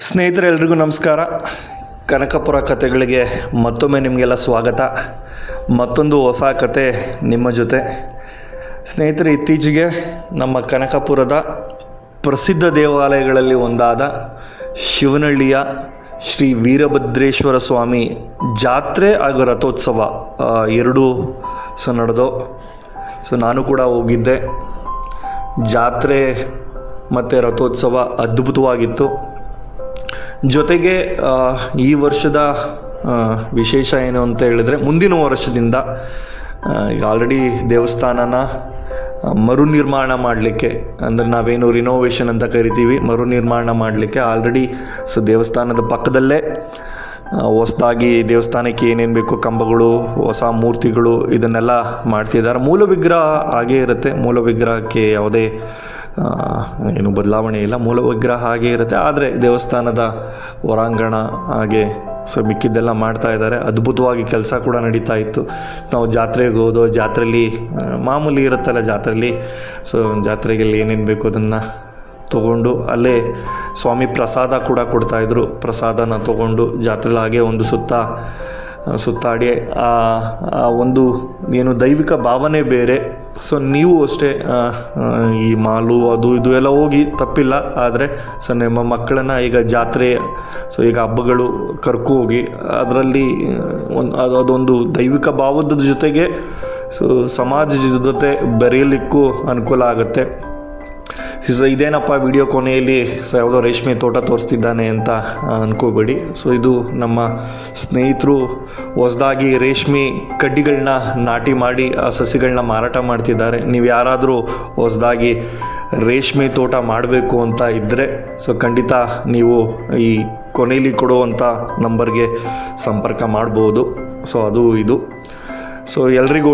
ಸ್ನೇಹಿತರೆ ಎಲ್ರಿಗೂ ನಮಸ್ಕಾರ. ಕನಕಪುರ ಕಥೆಗಳಿಗೆ ಮತ್ತೊಮ್ಮೆ ನಿಮಗೆಲ್ಲ ಸ್ವಾಗತ. ಮತ್ತೊಂದು ಹೊಸ ಕತೆ ನಿಮ್ಮ ಜೊತೆ. ಸ್ನೇಹಿತರೆ, ಇತ್ತೀಚೆಗೆ ನಮ್ಮ ಕನಕಪುರದ ಪ್ರಸಿದ್ಧ ದೇವಾಲಯಗಳಲ್ಲಿ ಒಂದಾದ ಶಿವನಹಳ್ಳಿಯ ಶ್ರೀ ವೀರಭದ್ರೇಶ್ವರ ಸ್ವಾಮಿ ಜಾತ್ರೆ ಹಾಗೂ ರಥೋತ್ಸವ ಎರಡೂ ಸೊ ನಡೆದು ಸೊ, ನಾನು ಕೂಡ ಹೋಗಿದ್ದೆ. ಜಾತ್ರೆ ಮತ್ತು ರಥೋತ್ಸವ ಅದ್ಭುತವಾಗಿತ್ತು. ಜೊತೆಗೆ ಈ ವರ್ಷದ ವಿಶೇಷ ಏನು ಅಂತ ಹೇಳಿದ್ರೆ, ಮುಂದಿನ ವರ್ಷದಿಂದ ಈಗ ಆಲ್ರೆಡಿ ದೇವಸ್ಥಾನನ ಮರು ನಿರ್ಮಾಣ ಮಾಡಲಿಕ್ಕೆ, ಅಂದರೆ ನಾವೇನು ರಿನೋವೇಷನ್ ಅಂತ ಕರಿತೀವಿ, ಮರು ನಿರ್ಮಾಣ ಮಾಡಲಿಕ್ಕೆ ಆಲ್ರೆಡಿ ಸೊ ದೇವಸ್ಥಾನದ ಪಕ್ಕದಲ್ಲೇ ಹೊಸದಾಗಿ ದೇವಸ್ಥಾನಕ್ಕೆ ಏನೇನು ಬೇಕು, ಕಂಬಗಳು, ಹೊಸ ಮೂರ್ತಿಗಳು ಇದನ್ನೆಲ್ಲ ಮಾಡ್ತಿದ್ದಾರೆ. ಮೂಲ ವಿಗ್ರಹ ಹಾಗೇ ಇರುತ್ತೆ. ಮೂಲ ವಿಗ್ರಹಕ್ಕೆ ಯಾವುದೇ ಏನು ಬದಲಾವಣೆ ಇಲ್ಲ. ಮೂಲ ವಿಗ್ರಹ ಹಾಗೆ ಇರುತ್ತೆ. ಆದರೆ ದೇವಸ್ಥಾನದ ಹೊರಾಂಗಣ ಹಾಗೆ ಸೊ ಮಿಕ್ಕಿದ್ದೆಲ್ಲ ಮಾಡ್ತಾ ಇದ್ದಾರೆ. ಅದ್ಭುತವಾಗಿ ಕೆಲಸ ಕೂಡ ನಡೀತಾ ಇತ್ತು. ನಾವು ಜಾತ್ರೆಗೆ ಹೋದೋ ಜಾತ್ರೆಯಲ್ಲಿ ಮಾಮೂಲಿ ಇರುತ್ತಲ್ಲ ಜಾತ್ರೆಯಲ್ಲಿ ಸೊ ಜಾತ್ರೆಗೆ ಏನೇನು ಬೇಕು ಅದನ್ನು ತಗೊಂಡು ಅಲ್ಲೇ ಸ್ವಾಮಿ ಪ್ರಸಾದ ಕೂಡ ಕೊಡ್ತಾಯಿದ್ರು ಪ್ರಸಾದನ ತಗೊಂಡು ಜಾತ್ರೆಲಿ ಹಾಗೆ ಒಂದು ಸುತ್ತ ಸುತ್ತಾಡಿ ಆ, ಒಂದು ಏನು ದೈವಿಕ ಭಾವನೆ ಬೇರೆ. ಸೊ ನೀವು ಅಷ್ಟೇ ಈ ಮಾಲು, ಅದು, ಇದು ಎಲ್ಲ ಹೋಗಿ ತಪ್ಪಿಲ್ಲ. ಆದರೆ ಸೊ ನಿಮ್ಮ ಮಕ್ಕಳನ್ನು ಈಗ ಜಾತ್ರೆ ಸೊ ಈಗ ಹಬ್ಬಗಳು ಕರ್ಕೊ ಹೋಗಿ, ಅದರಲ್ಲಿ ಒಂದು, ಅದು, ಅದೊಂದು ದೈವಿಕ ಭಾವದ ಜೊತೆಗೆ ಸೊ ಸಮಾಜದ ಜೊತೆ ಬೆರೆಯಲಿಕ್ಕೂ ಅನುಕೂಲ ಆಗುತ್ತೆ. ಸೊ ಇದೇನಪ್ಪ ವಿಡಿಯೋ ಕೊನೆಯಲ್ಲಿ? ಸೊ ಯಾವುದೋ ರೇಷ್ಮೆ ತೋಟ ತೋರಿಸ್ತಿದ್ದಾನೆ ಅಂತ ಅಂದ್ಕೋಬೇಡಿ ಸೊ ಇದು ನಮ್ಮ ಸ್ನೇಹಿತರು ಹೊಸದಾಗಿ ರೇಷ್ಮೆ ಕಡ್ಡಿಗಳನ್ನ ನಾಟಿ ಮಾಡಿ, ಆ ಸಸಿಗಳನ್ನ ಮಾರಾಟ ಮಾಡ್ತಿದ್ದಾರೆ. ನೀವು ಯಾರಾದರೂ ಹೊಸದಾಗಿ ರೇಷ್ಮೆ ತೋಟ ಮಾಡಬೇಕು ಅಂತ ಇದ್ದರೆ ಸೊ ಖಂಡಿತ ನೀವು ಈ ಕೊನೆಯಲ್ಲಿ ಕೊಡುವಂಥ ನಂಬರ್ಗೆ ಸಂಪರ್ಕ ಮಾಡ್ಬೋದು. ಸೊ ಅದು ಇದು. ಸೊ ಎಲ್ರಿಗೂ